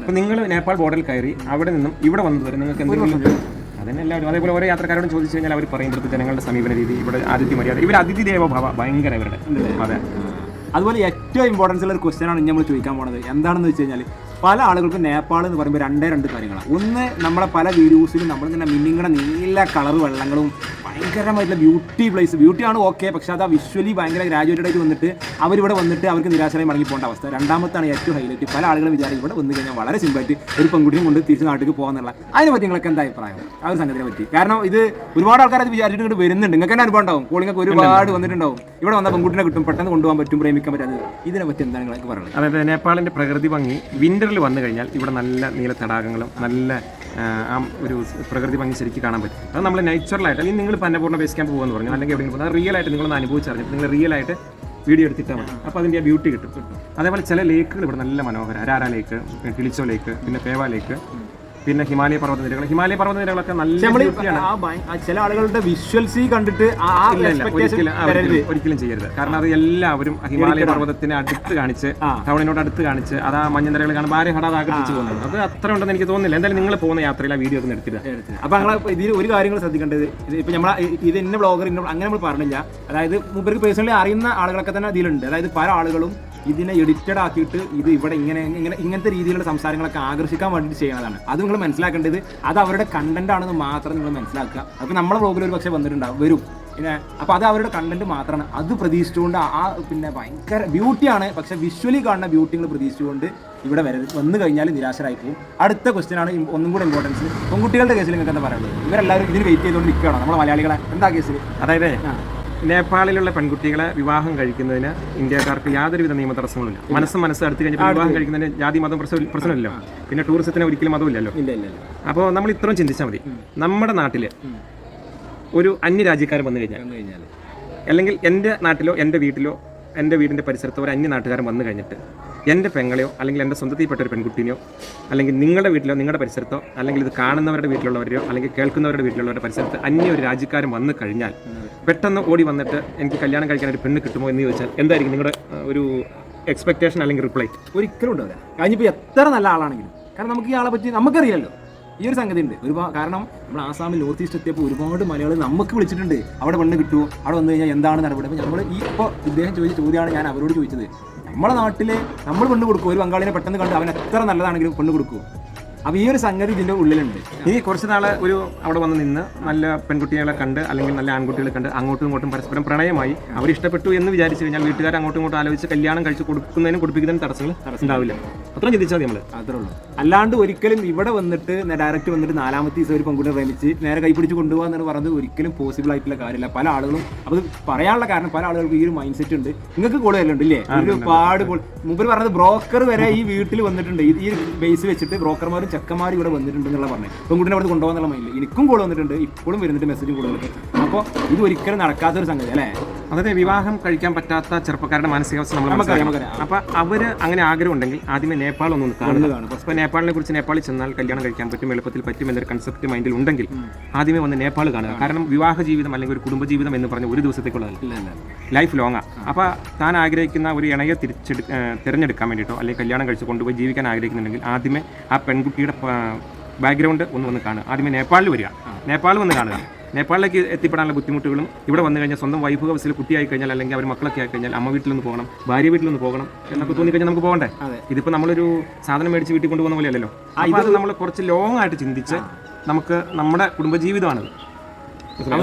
ഇപ്പം നിങ്ങൾ നേപ്പാൾ ബോർഡറിൽ കയറി അവിടെ നിന്നും ഇവിടെ വന്നതുവരെ നിങ്ങൾക്ക് എന്തെങ്കിലും അതന്നെ എല്ലാവരും. അതേപോലെ ഓരോ യാത്രക്കാരോടും ചോദിച്ചു കഴിഞ്ഞാൽ അവർ പറയും ഇവിടുത്തെ ജനങ്ങളുടെ സമീപന രീതി ഇവിടെ ആതിഥ്യ മര്യാദ ഇവർ അതിഥി ദേവഭാവ ഭയങ്കര ഇവരുടെ. അതെ.
അതുപോലെ ഏറ്റവും ഇമ്പോർട്ടൻസ് ഉള്ള ഒരു ക്വസ്റ്റ്യൻ ആണ് ഇനി നമ്മൾ ചോദിക്കാൻ പോണത്. എന്താണെന്ന് വെച്ച് കഴിഞ്ഞാൽ പല ആളുകൾക്കും നേപ്പാൾ എന്ന് പറയുമ്പോൾ രണ്ടേ രണ്ട് കാര്യങ്ങളാണ് ഒന്ന് നമ്മളെ പല വീഡിയോസിലും നമ്മളിങ്ങനെ മിന്നിങ്ങനെ നീല കളർ വെള്ളങ്ങളും ഭയങ്കരമായിട്ടുള്ള ബ്യൂട്ടി പ്ലേസ് ബ്യൂട്ടി ആണ് ഓക്കെ പക്ഷെ അത് ആ വിഷ്വലി ഭയങ്കര ഗ്രാജുവേറ്റഡ് ആയിട്ട് വന്നിട്ട് അവരിവിടെ വന്നിട്ട് അവർക്ക് നിരാശരായി മടങ്ങി പോകേണ്ട അവസ്ഥ. രണ്ടാമത്താണ് ഏറ്റവും ഹൈലൈറ്റ് പല ആളുകളും വിചാരിക്കും ഇവിടെ വന്നു കഴിഞ്ഞാൽ വളരെ സിമ്പിളായിട്ട് ഒരു പെൺകുട്ടിയും കൊണ്ട് തിരിച്ച് നാട്ടിലേക്ക് പോകാന്നുള്ള അതിനെ പറ്റി നിങ്ങൾക്ക് എന്താ അഭിപ്രായം? ആ ഒരു സംഗതിനെ പറ്റി. കാരണം ഇത് ഒരുപാട് ആൾക്കാർ അത് വിചാരിച്ചിട്ട് ഇങ്ങോട്ട് വരുന്നുണ്ട്. നിങ്ങൾക്ക് തന്നെ അനുഭവം ഉണ്ടാവും. കോളിങ്ങൾക്ക് ഒരുപാട് വന്നിട്ടുണ്ടാവും. ഇവിടെ വന്ന പെൺകുട്ടിനെ കിട്ടും. പെട്ടെന്ന് കൊണ്ടുപോകാൻ പറ്റും പ്രേമിക്കാൻ പറ്റാതെ ഇതിനെ പറ്റി എന്താണ് നിങ്ങൾക്ക് പറയുന്നത്
അതായത് നേപ്പാളിന്റെ പ്രകൃതി ഭംഗി വിന്ററിൽ വന്നു കഴിഞ്ഞാൽ ഇവിടെ നല്ല നീല തടാകങ്ങളും നല്ല ആ, ഒരു പ്രകൃതി ഭംഗി ശരിക്കും കാണാൻ പറ്റും. അത് നമ്മൾ നാച്ചുറലായിട്ട് അല്ലെങ്കിൽ നിങ്ങൾ പന്നപൂർണ ബേസ് ക്യാമ്പ് പോകുമെന്ന് പറഞ്ഞു അല്ലെങ്കിൽ എവിടെയെങ്കിലും പോകുന്നത് റിയൽ ആയിട്ട് നിങ്ങളൊന്ന് അനുഭവിച്ചറിഞ്ഞിട്ട് നിങ്ങൾ റിയൽ ആയിട്ട് വീഡിയോ എടുത്തിട്ടാൽ മതി. അപ്പോൾ അതിന്റെ ആ ബ്യൂട്ടി കിട്ടും. അതേപോലെ ചില ലേക്കുകൾ ഇവിടെ നല്ല മനോഹരം. അരാര ലേക്ക് കിളിച്ചോ ലേക്ക് പിന്നെ പേവ ലേക്ക് പിന്നെ ഹിമാലയ പർവത നിരകൾ ഹിമാലയ പർവത നിരകളൊക്കെ നല്ല
നമ്മൾ ചില ആളുകളുടെ വിഷ്വൽസ് കണ്ടിട്ട്
ഒരിക്കലും ചെയ്യരുത്. കാരണം അത് എല്ലാവരും ഹിമാലയ പർവതത്തിന് അടുത്ത് കാണിച്ച്. ടൗണിനോട് അടുത്ത് കാണിച്ച് അത് ആ മഞ്ഞനിരകൾ കാണുമ്പോൾ ആരും ഹടാതെ ആകർഷിച്ച് പോകുന്നത് അത് അത്ര ഉണ്ടെന്ന് എനിക്ക് തോന്നുന്നില്ല. എന്തായാലും നിങ്ങൾ പോകുന്ന യാത്രയിൽ ആ വീഡിയോ ഒക്കെ എടുത്തില്ല.
അപ്പൊ ഞങ്ങൾ ഇതിൽ ഒരു കാര്യങ്ങൾ ശ്രദ്ധിക്കേണ്ടത്. ഇപ്പൊ നമ്മളെ ഇത് ഇന്ന ബ്ലോഗർ ഇന്ന അങ്ങനെ നമ്മൾ പറഞ്ഞില്ല. അതായത് മൂപ്പർക്ക് പേഴ്സണലി അറിയുന്ന ആളുകളൊക്കെ തന്നെ അതിലുണ്ട് അതായത് പല ആളുകളും ഇതിനെ എഡിറ്റഡ് ആക്കിയിട്ട് ഇത് ഇവിടെ ഇങ്ങനെ ഇങ്ങനെ ഇങ്ങനത്തെ രീതിയിലുള്ള സംസാരങ്ങളൊക്കെ ആകർഷിക്കാൻ വേണ്ടിയിട്ട് ചെയ്യുന്നതാണ്. അത് നിങ്ങൾ മനസ്സിലാക്കേണ്ടത് അത് അവരുടെ കണ്ടന്റ് ആണെന്ന് മാത്രം നിങ്ങൾ മനസ്സിലാക്കുക. അപ്പൊ നമ്മളെ ബ്ലോഗിൽ ഒരു പക്ഷേ വന്നിട്ടുണ്ടാവും വരും. പിന്നെ അപ്പൊ അത് അവരുടെ കണ്ടന്റ് മാത്രമാണ്. അത് പ്രതീക്ഷിച്ചുകൊണ്ട് ആ പിന്നെ ഭയങ്കര ബ്യൂട്ടിയാണ് പക്ഷെ വിഷ്വലി കാണുന്ന ബ്യൂട്ടി നിങ്ങൾ പ്രതീക്ഷിച്ചുകൊണ്ട് ഇവിടെ വരരുത് വന്നു കഴിഞ്ഞാൽ നിരാശരായി പോകും. അടുത്ത ക്വസ്റ്റ്യൻ ആണ് ഒന്നും കൂടെ ഇമ്പോർട്ടൻസ് പെൺകുട്ടികളുടെ കേസിൽ നിങ്ങൾക്ക് എന്താ പറയുന്നത് ഇവരെല്ലാവരും ഇതിന് വെയിറ്റ് ചെയ്തുകൊണ്ട് നിൽക്കുകയാണ്? നമ്മളെ മലയാളികളെ എന്താ കേസിൽ
അതായത് നേപ്പാളിലുള്ള പെൺകുട്ടികളെ വിവാഹം കഴിക്കുന്നതിന് ഇന്ത്യക്കാർക്ക് യാതൊരുവിധ നിയമ തടസ്സങ്ങളുമില്ല മനസ്സും മനസ്സ് അടുത്ത് കഴിഞ്ഞാൽ വിവാഹം കഴിക്കുന്നതിന് ജാതി മതം പ്രശ്നമില്ല പ്രശ്നമില്ലല്ലോ. പിന്നെ ടൂറിസത്തിന് ഒരിക്കലും മതമില്ലല്ലോ അപ്പോൾ നമ്മൾ ഇത്രയും ചിന്തിച്ചാൽ മതി. നമ്മുടെ നാട്ടിൽ ഒരു അന്യരാജ്യക്കാരൻ വന്നു കഴിഞ്ഞാൽ അല്ലെങ്കിൽ എന്റെ നാട്ടിലോ എന്റെ വീട്ടിലോ എന്റെ വീടിന്റെ പരിസരത്ത് ഒരു അന്യ നാട്ടുകാരൻ വന്നു കഴിഞ്ഞിട്ട് എന്റെ പെങ്ങളെയോ അല്ലെങ്കിൽ എന്റെ സ്വന്തത്തിൽപ്പെട്ട ഒരു പെൺകുട്ടിനെയോ അല്ലെങ്കിൽ നിങ്ങളുടെ വീട്ടിലോ നിങ്ങളുടെ പരിസരത്തോ അല്ലെങ്കിൽ ഇത് കാണുന്നവരുടെ വീട്ടിലുള്ളവരെയോ അല്ലെങ്കിൽ കേൾക്കുന്നവരുടെ വീട്ടിലുള്ളവരുടെ പരിസരത്ത് അന്യ ഒരു രാജ്യക്കാരൻ വന്നു കഴിഞ്ഞാൽ പെട്ടെന്ന് ഓടി വന്നിട്ട് എനിക്ക് കല്യാണം കഴിക്കാൻ ഒരു പെണ്ണ് കിട്ടുമോ എന്ന് ചോദിച്ചാൽ എന്തായിരിക്കും നിങ്ങളുടെ ഒരു എക്സ്പെക്ടേഷൻ അല്ലെങ്കിൽ റിപ്ലൈ
ഒരിക്കലും ഉണ്ടാവില്ല. കഴിഞ്ഞപ്പോൾ എത്ര നല്ല ആളാണെങ്കിലും. കാരണം നമുക്ക് ഈ ആളെ പറ്റി നമുക്കറിയില്ലല്ലോ. ഈ ഒരു സംഗതി ഉണ്ട് ഒരുപാട് കാരണം നമ്മൾ ആസാമിൽ നോർത്ത് ഈസ്റ്റ് എത്തിയപ്പോൾ ഒരുപാട് മലയാളികൾ നമുക്ക് വിളിച്ചിട്ടുണ്ട്. അവിടെ പെണ്ണ് കിട്ടുമോ അവിടെ വന്നു കഴിഞ്ഞാൽ എന്താണ് നടപടി? അപ്പോൾ നമ്മൾ ഈ ഇപ്പോൾ ഇദ്ദേഹം ചോദിച്ച ചോദ്യമാണ് ഞാൻ അവരോട് ചോദിച്ചത്. നമ്മളെ നാട്ടിൽ നമ്മൾ പെണ്ണ് കൊടുക്കും ഒരു ബംഗാളിനെ പെട്ടെന്ന് കണ്ട് അവൻ എത്ര നല്ലതാണെങ്കിലും പെണ്ണ് കൊടുക്കും അപ്പോൾ ഈ ഒരു സംഗതി ഇതിന്റെ ഉള്ളിലുണ്ട്.
ഇനി കുറച്ചു നാൾ ഒരു അവിടെ വന്ന് നിന്ന് നല്ല പെൺകുട്ടികളെ കണ്ട് അല്ലെങ്കിൽ നല്ല ആൺകുട്ടികളെ കണ്ട് അങ്ങോട്ടും ഇങ്ങോട്ടും പരസ്പരം പ്രണയമായി അവർ ഇഷ്ടപ്പെട്ടു എന്ന് വിചാരിച്ചു കഴിഞ്ഞാൽ വീട്ടുകാർ അങ്ങോട്ടും ഇങ്ങോട്ടും ആലോചിച്ച് കല്യാണം കഴിച്ച് കൊടുക്കുന്നതിനും കൊടുപ്പിക്കുന്നതിനും തടസ്സങ്ങൾ ഉണ്ടാവില്ല. അത്രയും ചിന്തിച്ചാൽ മതി നമ്മൾ
അത്രേ ഉള്ളൂ. അല്ലാണ്ട് ഒരിക്കലും ഇവിടെ വന്നിട്ട് ഡയറക്റ്റ് വന്നിട്ട് നാലാമത്തെ ദിവസം ഒരു പെൺകുട്ടിയെ പ്രേമിച്ച് നേരെ കൈപ്പിടിച്ച് കൊണ്ടുപോകാന്ന് പറയുന്നത് ഒരിക്കലും പോസിബിൾ ആയിട്ടുള്ള കാര്യമില്ല. പല ആളുകളും അത് പറയാനുള്ള കാരണം പല ആളുകൾക്ക് ഈ ഒരു മൈൻഡ് സെറ്റ് ഉണ്ട്. നിങ്ങൾക്ക് കൂടെ വല്ലതുണ്ട് ഇല്ലേ? ഒരുപാട് മുമ്പിൽ പറഞ്ഞത് ബ്രോക്കർ വരെ ഈ വീട്ടിൽ വന്നിട്ടുണ്ട്. ഈ ബേസ് വെച്ചിട്ട് ബ്രോക്കർമാരും ചെക്കന്മാരും ഇവിടെ വന്നിട്ടുണ്ട് എന്നുള്ള പറഞ്ഞത് പെൺകുട്ടിനെ അവിടെ കൊണ്ടുപോകാന്നുള്ള മൈൻഡ് എനിക്കും കൂടെ വന്നിട്ടുണ്ട്. ഇപ്പോഴും വരുന്നിട്ട് മെസ്സേജ് കൂടുതലൊക്കെ. അപ്പോൾ ഇത് ഒരിക്കലും നടക്കാത്തൊരു സംഗതി അല്ലേ?
അതായത് വിവാഹം കഴിക്കാൻ പറ്റാത്ത ചെറുപ്പക്കാരുടെ മാനസികാവസ്ഥ നമ്മൾ അപ്പൊ അവർ അങ്ങനെ ആഗ്രഹം ഉണ്ടെങ്കിൽ ആദ്യമേ നേപ്പാൾ ഒന്ന്
കാണുന്നതാണ്.
അപ്പൊ നേപ്പാളിനെ കുറിച്ച് നേപ്പാളിൽ ചെന്നാൽ കല്യാണം കഴിക്കാൻ പറ്റും എളുപ്പത്തിൽ പറ്റും എന്നൊരു കൺസെപ്റ്റ് മൈൻഡിൽ ഉണ്ടെങ്കിൽ ആദ്യമേ വന്ന് നേപ്പാൾ കാണുക. കാരണം വിവാഹ ജീവിതം അല്ലെങ്കിൽ ഒരു കുടുംബജീവിതം എന്ന് പറഞ്ഞ ഒരു ദിവസത്തേക്കുള്ളതല്ല. ലൈഫ് ലോങ്ങാ അപ്പോൾ താൻ ആഗ്രഹിക്കുന്ന ഒരു ഇണയെ തിരിച്ചെടു തിരഞ്ഞെടുക്കാൻ വേണ്ടിയിട്ടോ അല്ലെങ്കിൽ കല്യാണം കഴിച്ച് കൊണ്ടുപോയി ജീവിക്കാൻ ആഗ്രഹിക്കുന്നുണ്ടെങ്കിൽ ആദ്യമേ ആ പെൺകുട്ടിയുടെ ബാക്ക്ഗ്രൗണ്ട് ഒന്ന് വന്ന് കാണുക. ആദ്യമേ നേപ്പാളിൽ വരിക. നേപ്പാളിൽ വന്ന് കാണുക. നേപ്പാളിലേക്ക് എത്തിപ്പെടാനുള്ള ബുദ്ധിമുട്ടുകളും ഇവിടെ വന്നു കഴിഞ്ഞാൽ സ്വന്തം വൈഫ് ഹൗസിൽ കുട്ടിയായി കഴിഞ്ഞാൽ അല്ലെങ്കിൽ അവർ മക്കളൊക്കെ ആയി കഴിഞ്ഞാൽ അമ്മ വീട്ടിൽ നിന്ന് പോകണം ഭാര്യ വീട്ടിൽ നിന്ന് പോകണം എന്നൊക്കെ തോന്നി കഴിഞ്ഞാൽ നമുക്ക് പോകണ്ടേ. ഇതിപ്പോൾ നമ്മളൊരു സാധനം മേടിച്ച് വീട്ടിൽ കൊണ്ടുപോകുന്ന പോലെയല്ലല്ലോ? അപ്പോൾ അത് നമ്മൾ കുറച്ച് ലോങ് ആയിട്ട് ചിന്തിച്ച് നമുക്ക് നമ്മുടെ കുടുംബജീവിതമാണത്.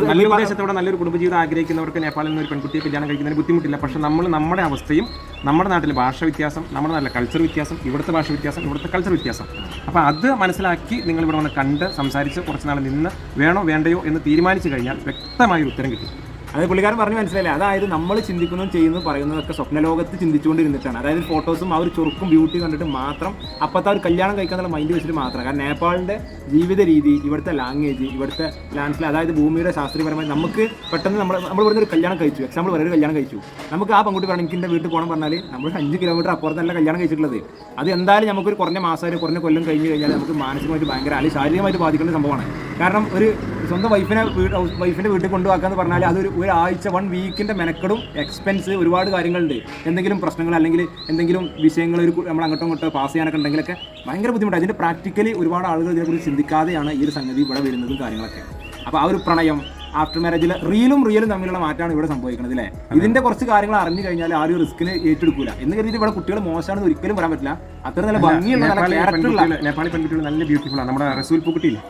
നല്ലൊരു ഉദ്ദേശത്തോടെ നല്ലൊരു കുടുംബജീവിതം ആഗ്രഹിക്കുന്നവർക്ക് നേപ്പാളിൽ നിന്ന് ഒരു പെൺകുട്ടിയെ കല്യാണം കഴിക്കുന്നതിന് ബുദ്ധിമുട്ടില്ല. പക്ഷെ നമ്മൾ നമ്മുടെ അവസ്ഥയും നമ്മുടെ നാട്ടിലെ ഭാഷ വ്യത്യാസം നമ്മുടെ നല്ല കൾച്ചർ വ്യത്യാസം ഇവിടുത്തെ ഭാഷ വ്യത്യാസം ഇവിടുത്തെ കൾച്ചർ വ്യത്യാസം. അപ്പോൾ അത് മനസ്സിലാക്കി നിങ്ങൾ ഇവിടെ വന്ന് കണ്ട് സംസാരിച്ച് കുറച്ച് നാൾ നിന്ന് വേണോ വേണ്ടയോ എന്ന് തീരുമാനിച്ചു കഴിഞ്ഞാൽ വ്യക്തമായ ഉത്തരം കിട്ടും.
അത് പുള്ളിക്കാരൻ പറഞ്ഞു മനസ്സിലായില്ലേ? അതായത് നമ്മൾ ചിന്തിക്കുന്നതും ചെയ്യുന്നതും പറയുന്നതൊക്കെ സ്വപ്നലോകത്ത് ചിന്തിച്ചുകൊണ്ടിരുന്നിട്ടാണ്. അതായത് ഫോട്ടോസും ആ ഒരു ചെറുക്കും ബ്യൂട്ടി കണ്ടിട്ട് മാത്രം അപ്പത്തെ ഒരു കല്യാണം കഴിക്കാന്നുള്ള മൈൻഡ് വെച്ചിട്ട് മാത്രം. കാരണം നേപ്പാളിന്റെ ജീവിത രീതി ഇവിടുത്തെ ലാംഗ്വേജ് ഇവിടുത്തെ ലാൻഡ്സ്ലൈ അതായത് ഭൂമിയുടെ ശാസ്ത്രീയപരമായി നമുക്ക് പെട്ടെന്ന് നമ്മൾ നമ്മൾ ഇവിടുന്ന് ഒരു കല്യാണം കഴിച്ചു. എക്സാമ്പിൾ വേറെ ഒരു കല്യാണം കഴിച്ചു. നമുക്ക് ആ പെൺകുട്ടി പറഞ്ഞു എനിക്ക് വീട്ടിൽ പോകണം പറഞ്ഞാൽ നമ്മൾ ഒരു അഞ്ച് കിലോമീറ്റർ അപ്പുറത്തല്ല കല്യാണം കഴിച്ചിട്ടുള്ളത്. അത് എന്തായാലും നമുക്കൊരു കുറഞ്ഞ മാസം കുറഞ്ഞ കൊല്ലം കഴിഞ്ഞ് കഴിഞ്ഞാൽ നമുക്ക് മാനസികമായിട്ട് ഭയങ്കര അല്ലെങ്കിൽ ശാരീരികമായിട്ട് ബാധിക്കേണ്ട സംഭവമാണ്. കാരണം ഒരു സ്വന്തം വൈഫിനെ വീട് വൈഫിന്റെ വീട്ടിൽ കൊണ്ടുപോക്കാന്ന് പറഞ്ഞാൽ അതൊരു ഒരാഴ്ച വൺ വീക്കിന്റെ മെനക്കെടും എക്സ്പെൻസ് ഒരുപാട് കാര്യങ്ങളുണ്ട്. എന്തെങ്കിലും പ്രശ്നങ്ങൾ അല്ലെങ്കിൽ എന്തെങ്കിലും വിഷയങ്ങൾ ഒരു നമ്മൾ അങ്ങോട്ടും ഇങ്ങോട്ട് പാസ് ചെയ്യാനൊക്കെ ഉണ്ടെങ്കിലൊക്കെ ഭയങ്കര ബുദ്ധിമുട്ടാണ് അതിന്റെ പ്രാക്ടിക്കലി ഒരുപാട് ആളുകൾ ഇതിനെക്കുറിച്ച് ചിന്തിക്കാതെയാണ് ഈ ഒരു സംഗതി ഇവിടെ വരുന്നതും കാര്യങ്ങളൊക്കെ. അപ്പോൾ ആ ഒരു പ്രണയം ആഫ്റ്റർ മാരേജിൽ റീലും റിയലും തമ്മിലുള്ള മാറ്റമാണ് ഇവിടെ സംഭവിക്കുന്നത് അല്ലേ? ഇതിന്റെ കുറച്ച് കാര്യങ്ങൾ അറിഞ്ഞു കഴിഞ്ഞാൽ ആരും റിസ്കിന് ഏറ്റെടുക്കില്ല എന്ന് കരുതിയിട്ട് ഇവിടെ കുട്ടികൾ മോശമാണെന്ന് ഒരിക്കലും പറയാൻ പറ്റില്ല. അത്ര നല്ല ഭംഗിയുള്ള നല്ല
നേപ്പാളി
ക്യാരക്ടറുള്ള
പെൺകുട്ടികൾ നേപ്പാളി പെൺകുട്ടികൾ നല്ല ബ്യൂട്ടിഫുൾ ആണ്. നമ്മുടെ റസൂൽ പൂക്കുട്ടിയില്ലേ?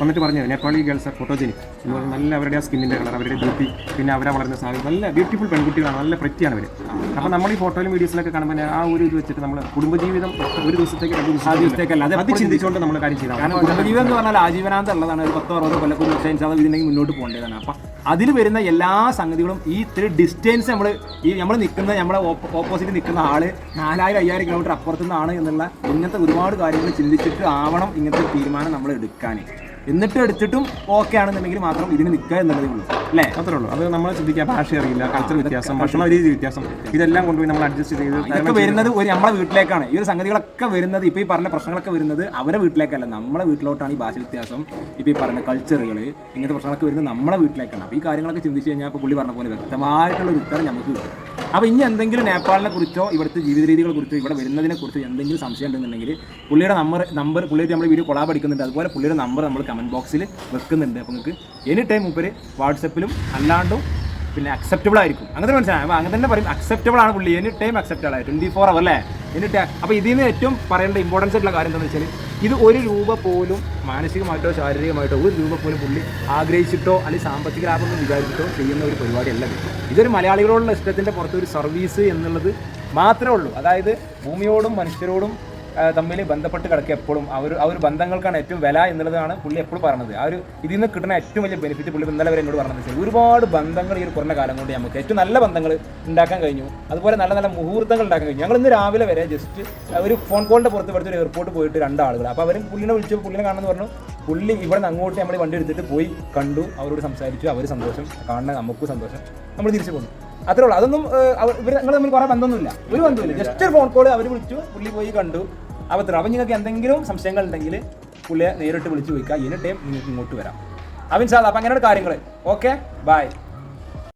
വന്നിട്ട് പറഞ്ഞു നേപ്പാളി ഗേൾസ് ഫോട്ടോജനിക് നല്ല അവരുടെ ആ സ്കിന്നിന്റെ കളർ അവരുടെ ബ്യൂട്ടി പിന്നെ അവരെ വളരുന്ന സാധനം നല്ല ബ്യൂട്ടിഫുൾ പെൺകുട്ടികളാണ്. നല്ല പ്രറ്റിയാണ് അവർ അപ്പോൾ നമ്മൾ ഈ ഫോട്ടോയിലും വീഡിയോസിലൊക്കെ കാണുമ്പോൾ ആ ഒരു ഇത് വെച്ചിട്ട് നമ്മൾ കുടുംബജീവിതം ഒരു ദിവസത്തേക്ക് രണ്ട്
ദിവസത്തേക്കല്ല. അത്
ചിന്തിച്ചുകൊണ്ട് നമ്മൾ കാര്യം ചെയ്താൽ
കാരണം കുടുംബജീവിതം എന്ന് പറഞ്ഞാൽ ആജീവനാന്തം ഉള്ളതാണ്. ഒരു പത്തോ അറുപതോ കൊല്ലം ലക്ഷം അത് ഇതിനെങ്കിൽ മുന്നോട്ട് പോകേണ്ടതാണ്. അപ്പം അതിൽ വരുന്ന എല്ലാ സംഗതികളും ഈ ഇത്തിരി ഡിസ്റ്റൻസ് നമ്മൾ ഈ നമ്മൾ നിൽക്കുന്ന നമ്മളെ ഓപ്പോസിറ്റ് നിൽക്കുന്ന ആൾ നാലായിരം അയ്യായിരം കിലോമീറ്റർ അപ്പുറത്തുനിന്നാണ് എന്നുള്ള ഇങ്ങനത്തെ ഒരുപാട് കാര്യങ്ങൾ ചിന്തിച്ചിട്ട് ആവണം ഇങ്ങനത്തെ ഒരു തീരുമാനം നമ്മൾ എടുക്കാൻ എന്നിട്ട് എടുത്തിട്ടും ഓക്കെ ആണെന്നുണ്ടെങ്കിൽ മാത്രം ഇതിന് നിൽക്കുക എന്നുള്ളതേ ഉള്ളൂ. അല്ലേ?
അത്രേ ഉള്ളൂ. അത് നമ്മൾ ചിന്തിക്കുക ഭാഷ അറിയില്ല കൾച്ചർ വ്യത്യാസം ഭക്ഷണ രീതി വ്യത്യാസം ഇതെല്ലാം കൊണ്ടുപോയി നമ്മൾ അഡ്ജസ്റ്റ് ചെയ്ത്
ഇതൊക്കെ വരുന്നത് ഒരു നമ്മളെ വീട്ടിലേക്കാണ്. ഈ ഒരു സംഗതികളൊക്കെ വരുന്നത് ഇപ്പൊ ഈ പറഞ്ഞ പ്രശ്നങ്ങളൊക്കെ വരുന്നത് അവരെ വീട്ടിലേക്കല്ല. നമ്മളെ വീട്ടിലോട്ടാണ് ഈ ഭാഷ വ്യത്യാസം ഇപ്പൊ ഈ പറഞ്ഞ കൾച്ചറുകൾ ഇങ്ങനത്തെ പ്രശ്നങ്ങളൊക്കെ വരുന്നത് നമ്മളെ വീട്ടിലേക്കാണ്. അപ്പോൾ ഈ കാര്യങ്ങളൊക്കെ ചിന്തിച്ച് കഴിഞ്ഞാൽ ഇപ്പോൾ പുള്ളി പറഞ്ഞ പോലെ വ്യക്തമായിട്ടുള്ള ഒരു ഉത്തരം നമുക്ക് കിട്ടും. അപ്പൊ ഇനി എന്തെങ്കിലും നേപ്പാളിനെ കുറിച്ചോ ഇവിടുത്തെ ജീവിത രീതികളെ കുറിച്ചോ ഇവിടെ വരുന്നതിനെ കുറിച്ചോ എന്തെങ്കിലും സംശയം ഉണ്ടെന്നുണ്ടെങ്കിൽ പുള്ളിയുടെ നമ്പർ നമ്പർ പുള്ളിയുടെ നമ്മൾ വീഡിയോ കൊളാബ് അടിക്കുന്നുണ്ട്. അതുപോലെ പുള്ളിയുടെ നമ്പർ നമ്മൾ കമന്റ് ബോക്സിൽ വെക്കുന്നുണ്ട്. അപ്പോൾ നിങ്ങൾക്ക് എനി ടൈം മുപ്പര് വാട്സപ്പിലും അല്ലാണ്ടും പിന്നെ അക്സെപ്റ്റബിൾ ആയിരിക്കും. അങ്ങനെ മനസ്സിലായി? അങ്ങനെ തന്നെ പറയും അക്സെപ്റ്റബിൾ ആണ് പുള്ളി. എനി ടൈം അക്സെപ്റ്റബിൾ ആയി. ട്വന്റി ഫോർ അവർ അല്ലേ? എനി ടൈം അപ്പോൾ ഇതിൽ നിന്ന് ഏറ്റവും പറയേണ്ട ഇമ്പോർട്ടൻസ് ആയിട്ടുള്ള കാര്യം എന്താണെന്ന് വെച്ചാൽ ഇത് ഒരു രൂപ പോലും മാനസികമായിട്ടോ ശാരീരികമായിട്ടോ ഒരു രൂപ പോലും പുള്ളി ആഗ്രഹിച്ചിട്ടോ അല്ലെങ്കിൽ സാമ്പത്തിക ലാഭം വിചാരിച്ചിട്ടോ ചെയ്യുന്ന ഒരു പരിപാടിയല്ല ഇത്. ഇതൊരു മലയാളികളോടുള്ള ഇഷ്ടത്തിന്റെ പുറത്തൊരു സർവീസ് എന്നുള്ളത് മാത്രമേ ഉള്ളൂ. അതായത് ഭൂമിയോടും മനുഷ്യരോടും തമ്മിൽ ബന്ധപ്പെട്ട് കിടക്കുക എപ്പോഴും. ഒരു ആ ഒരു ബന്ധങ്ങൾക്കാണ് ഏറ്റവും വില എന്നുള്ളതാണ് പുള്ളി എപ്പോഴും പറഞ്ഞത്. ആ ഒരു ഇതിൽ നിന്ന് കിട്ടുന്ന ഏറ്റവും വലിയ ബെനിഫിറ്റ് പുള്ളി ഇന്നലെ വരെ എന്നോട് പറഞ്ഞത്. ഒരുപാട് ബന്ധങ്ങൾ ഈ ഒരു കുറഞ്ഞ കാലം കൊണ്ട് നമുക്ക് ഏറ്റവും നല്ല ബന്ധങ്ങൾ ഉണ്ടാക്കാൻ കഴിഞ്ഞു. അതുപോലെ നല്ല നല്ല മുഹൂർത്തങ്ങൾ ഉണ്ടാക്കാൻ കഴിഞ്ഞു. ഞങ്ങൾ ഇന്ന് രാവിലെ വരെ ജസ്റ്റ് ഒരു ഫോൺ കോളിന്റെ പുറത്ത് പഠിച്ച ഒരു എയർപോർട്ട് പോയിട്ട് രണ്ടാളുകൾ അപ്പോൾ അവരും പുള്ളിനെ വിളിച്ചു പുള്ളിനെ കാണുന്നു പറഞ്ഞു. പുള്ളി ഇവിടെ നിന്ന് അങ്ങോട്ട് നമ്മൾ വണ്ടി എടുത്തിട്ട് പോയി കണ്ടു. അവരോട് സംസാരിച്ചു. അവർ സന്തോഷം. കാണുന്ന നമുക്കും സന്തോഷം. നമ്മൾ തിരിച്ചു പോന്നു. അത്രേ ഉള്ളൂ. അതൊന്നും ഇവർ ഞങ്ങൾ തമ്മിൽ കുറേ ബന്ധമൊന്നുമില്ല. ഒരു ബന്ധമില്ല ജസ്റ്റ് ഒരു ഫോൺ കോൾ അവർ വിളിച്ചു. പുള്ളി പോയി കണ്ടു. അവത്ര അപ്പം നിങ്ങൾക്ക് എന്തെങ്കിലും സംശയങ്ങൾ ഉണ്ടെങ്കിൽ പുള്ളിയെ നേരിട്ട് വിളിച്ച് ചോദിക്കുക. എനി ടൈം നിങ്ങൾക്ക് ഇങ്ങോട്ട് വരാം. അവൻ സാധാ അപ്പം അങ്ങനെയുള്ള കാര്യങ്ങൾ ഓക്കെ ബൈ